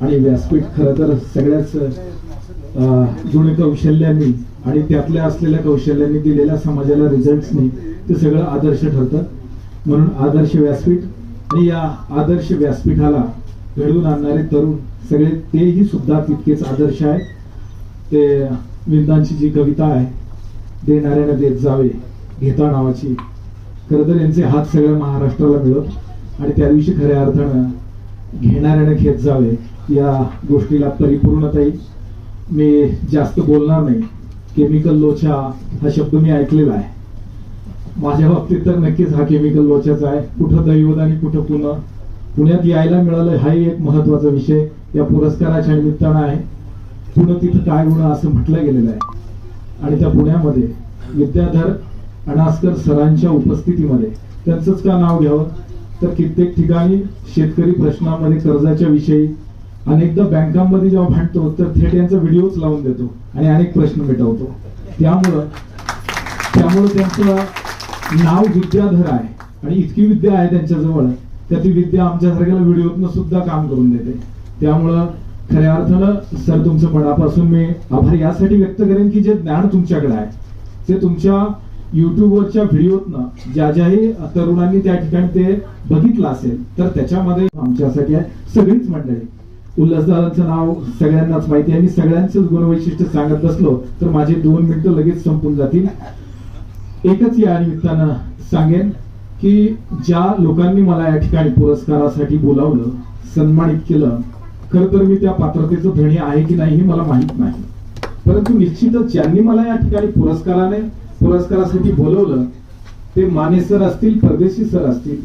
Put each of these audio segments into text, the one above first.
आणि व्यासपीठ खरं तर सगळ्याच जुने कौशल्यांनी आणि त्यातल्या असलेल्या कौशल्यांनी दिलेल्या समाजाला रिझल्टनी ते सगळं आदर्श ठरतं. म्हणून आदर्श व्यासपीठ आणि या आदर्श व्यासपीठाला घडवून आणणारे तरुण सगळे तेही सुद्धा तितकेच आदर्श आहेत. ते विंदांची जी कविता आहे देणाऱ्याने देत जावे घेता नावाची. खरं तर यांचे हात सगळ्या महाराष्ट्राला मिळत. आणि त्या दिवशी खऱ्या अर्थानं घेणाऱ्याने घेत जावे या गोष्टीला परिपूर्णता येईल मी जास्त बोलणार नाही. केमिकल लोचा हा शब्द मी ऐकलेला आहे. माझ्या बाबतीत तर नक्कीच हा केमिकल लोचाचा आहे. कुठं दैवत आणि कुठं पुन्हा पुण्यात यायला मिळालं हाही एक महत्त्वाचा विषय. या पुरस्काराच्या निमित्तानं आहे. पुणे तिथं काय गुण असं म्हटलं गेलेलं आहे. आणि त्या पुण्यामध्ये विद्याधर अणास्कर सरांच्या उपस्थितीमध्ये त्यांचंच का नाव घ्यावं? तर कित्येक ठिकाणी शेतकरी प्रश्नामध्ये कर्जाच्या विषयी अनेकदा बँकांमध्ये जेव्हा भांडतो तर थेट यांचा व्हिडिओच लावून देतो आणि अनेक प्रश्न मिटवतो. त्यामुळं त्यामुळं त्यांचं नाव विद्याधर आहे आणि इतकी विद्या आहे त्यांच्याजवळ त्या ती विद्या आमच्यासारख्याला व्हिडिओतनं सुद्धा काम करून देते. त्यामुळं खऱ्या अर्थानं सर तुमचं मनापासून मी आभार यासाठी व्यक्त करेन की जे ज्ञान तुमच्याकडे आहे ते तुमच्या युट्यूबवरच्या व्हिडिओतनं ज्या ज्याही तरुणांनी त्या ठिकाणी ते बघितलं असेल तर त्याच्यामध्ये आमच्यासाठी आहे सगळीच मंडळी. उल्हासदारांचं नाव सगळ्यांनाच माहिती आहे. मी सगळ्यांचंच गुणवैशिष्ट्य सांगत बसलो तर माझे दोन मिनिटं लगेच संपून जातील. एकच या निमित्तानं सांगेन की ज्या लोकांनी मला या ठिकाणी पुरस्कारासाठी बोलावलं सन्मानित केलं खरं तर मी त्या पात्रतेचं धणी आहे की नाही हे मला माहीत नाही. परंतु निश्चितच ज्यांनी मला या ठिकाणी पुरस्काराने पुरस्कारासाठी बोलवलं ते माने सर असतील परदेशी सर असतील.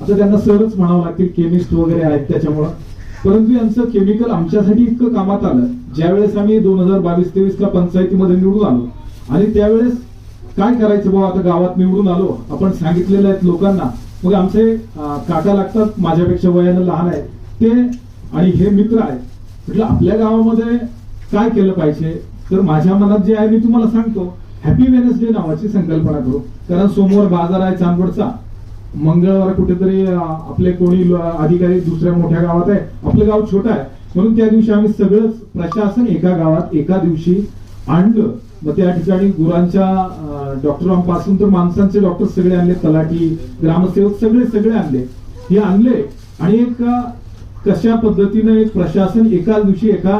आता त्यांना सरच म्हणावं लागतील केमिस्ट वगैरे आहेत त्याच्यामुळं. परंतु यांचं केमिकल आमच्यासाठी इतकं कामात आलं. ज्यावेळेस आम्ही दोन हजार बावीस तेवीस पंचायतीमध्ये निवडून आलो. आणि त्यावेळेस काय करायचं बाबा आता गावात निवडून आलो. आपण सांगितलेलं आहेत लोकांना. मग आमचे काका लागतात माझ्यापेक्षा वयानं लहान आहेत. ते आणि हे मित्र आहेत. म्हटलं आपल्या गावामध्ये काय केलं पाहिजे? तर माझ्या मनात जे आहे मी तुम्हाला सांगतो. हॅपी वेनसडे नावाची संकल्पना करू. कारण सोमवार बाजार आहे चांदवडचा. मंगळवार कुठेतरी आपले कोणी अधिकारी दुसऱ्या मोठ्या गावात आहे. आपलं गाव छोटं आहे. म्हणून त्या दिवशी आम्ही सगळं प्रशासन एका गावात एका दिवशी आणलं मग त्या ठिकाणी गुरांच्या डॉक्टरांपासून तर माणसांचे डॉक्टर सगळे आणले तलाठी ग्रामसेवक सगळे सगळे आणले. हे आणले आणि एक कशा पद्धतीने एक प्रशासन एकाच दिवशी एका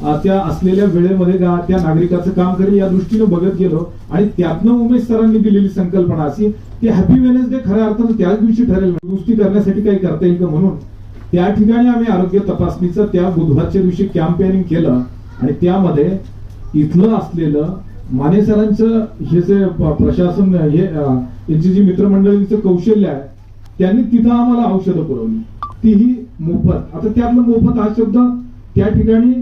त्या असलेल्या वेळेमध्ये गा- त्या नागरिकाचं काम करेल या दृष्टीनं बघत गेलो आणि त्यातनं उमेश सरांनी दिलेली संकल्पना अशी की हॅपी वेनेसडे खऱ्या अर्थानं त्याच दिवशी ठरेल दुरुस्ती करण्यासाठी काही करता येईल का म्हणून. त्या ठिकाणी आम्ही आरोग्य तपासणीचं त्या बुधवारच्या दिवशी कॅम्पेनिंग केलं आणि त्यामध्ये इथलं असलेलं माने सरांचं हे जे प्रशासन हे यांची जी मित्रमंडळींचं कौशल्य आहे त्यांनी तिथं आम्हाला औषधं पुरवली. तीही मोफत. आता त्यातलं मोफत हा शब्द त्या ठिकाणी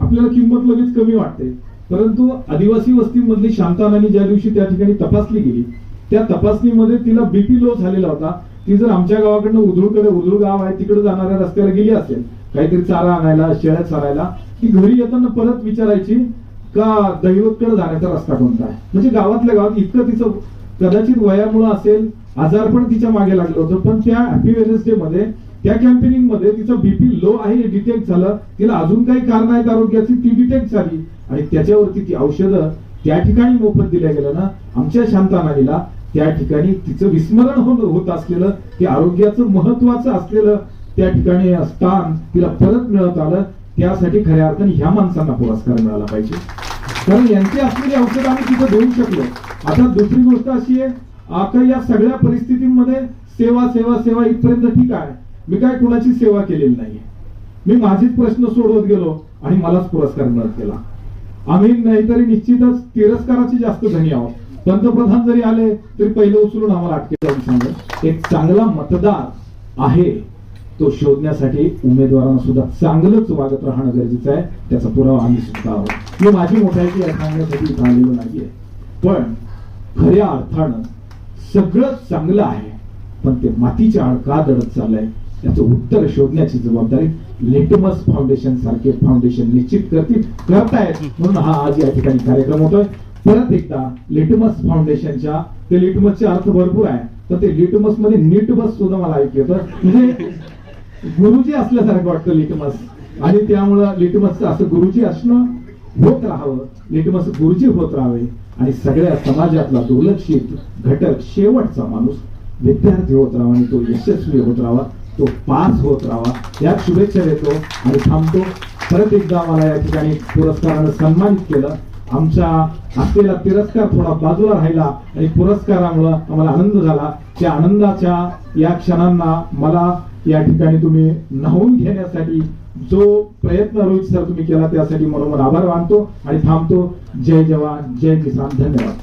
आपल्याला किंमत लगेच कमी वाटते. परंतु आदिवासी वस्तीमधली शांतानानी ज्या दिवशी त्या ठिकाणी तपासली गेली त्या तपासणीमध्ये तिला बीपी लो झालेला होता. ती जर आमच्या गावाकडनं उधळकडे उधळ गाव आहे तिकडे जाणाऱ्या रस्त्याला गेली असेल काहीतरी चारा आणायला शेळ्या चारायला ती घरी येताना परत विचारायची का दैवतकडे जाण्याचा रस्ता कोणता आहे? म्हणजे गावातल्या गावात इतकं तिचं कदाचित वयामुळं असेल आजार पण तिच्यामागे लागलं होतं. पण त्या हॅपी वेनेसडे मध्ये त्या कॅम्पेनिंगमध्ये तिचं बीपी लो आहे हे डिटेक्ट झालं. तिला अजून काही कारण आहेत आरोग्याची ती डिटेक्ट झाली. आणि त्याच्यावरती ती औषधं त्या ठिकाणी मोफत दिल्या गेलं ना. आमच्या शांतानानीला त्या ठिकाणी तिचं विस्मरण होत होत असलेलं ते आरोग्याचं महत्वाचं असलेलं त्या ठिकाणी स्थान तिला परत मिळत आलं. त्यासाठी खऱ्या अर्थाने ह्या माणसांना पुरस्कार मिळाला पाहिजे. कारण यांची असलेली औषध आम्ही तिथं देऊ शकलो. आता दुसरी गोष्ट अशी आहे आता या सगळ्या परिस्थितीमध्ये सेवा सेवा सेवा इथपर्यंत ठीक आहे. मी काय कुणाची सेवा केलेली नाहीये. मी माझेच प्रश्न सोडवत गेलो आणि मलाच पुरस्कार मिळत गेला. आम्ही नाहीतरी निश्चितच तिरस्काराची जास्त धनी आहोत. पंतप्रधान जरी आले तरी पहिले उचलून आम्हाला अटके जाऊन सांगत एक चांगला मतदार आहे तो शोधण्यासाठी उमेदवारांना सुद्धा चांगलंच वागत राहणं गरजेचं आहे. त्याचा पुरावा आम्ही सुद्धा आहोत. मी माझी मोठ्याची आहे सांगण्यासाठी इथं आलेलो नाहीये. पण खऱ्या अर्थानं सगळं चांगलं आहे पण ते मातीच्या आड का दडत चाललंय. त्याचं उत्तर शोधण्याची जबाबदारी लिटमस फाउंडेशन सारखे फाउंडेशन निश्चित करतील करतायत म्हणून हा आज या ठिकाणी कार्यक्रम होतोय. परत एकदा लिटमस फाउंडेशनच्या ते लिटमसचे अर्थ भरपूर आहे तर ते लिटमसमध्ये नीटमस सुद्धा मला ऐकलं येतं. म्हणजे गुरुजी असल्यासारखं वाटतं लिटमस. आणि त्यामुळं लिटमसचं असं गुरुजी असणं होत राहावं लिटमस गुरुजी होत राहावे. आणि सगळ्या समाजातला दुर्लक्षित घटक शेवटचा माणूस विद्यार्थी होत राहावा आणि तो यशस्वी होत राहावा. तो पास होत राहावा. या शुभेच्छा देतो आणि थांबतो. परत एकदा मला या ठिकाणी पुरस्कारानं सन्मानित केलं. आमच्या असलेला तिरस्कार थोडा बाजूला राहिला आणि पुरस्कारामुळं आम्हाला आनंद झाला. त्या आनंदाच्या या क्षणांना मला या ठिकाणी तुम्ही न्हावून घेण्यासाठी जो प्रयत्न रोहित सर तुम्ही केला त्यासाठी मनोमन आभार मानतो आणि थांबतो. जय जवान जय किसान. धन्यवाद.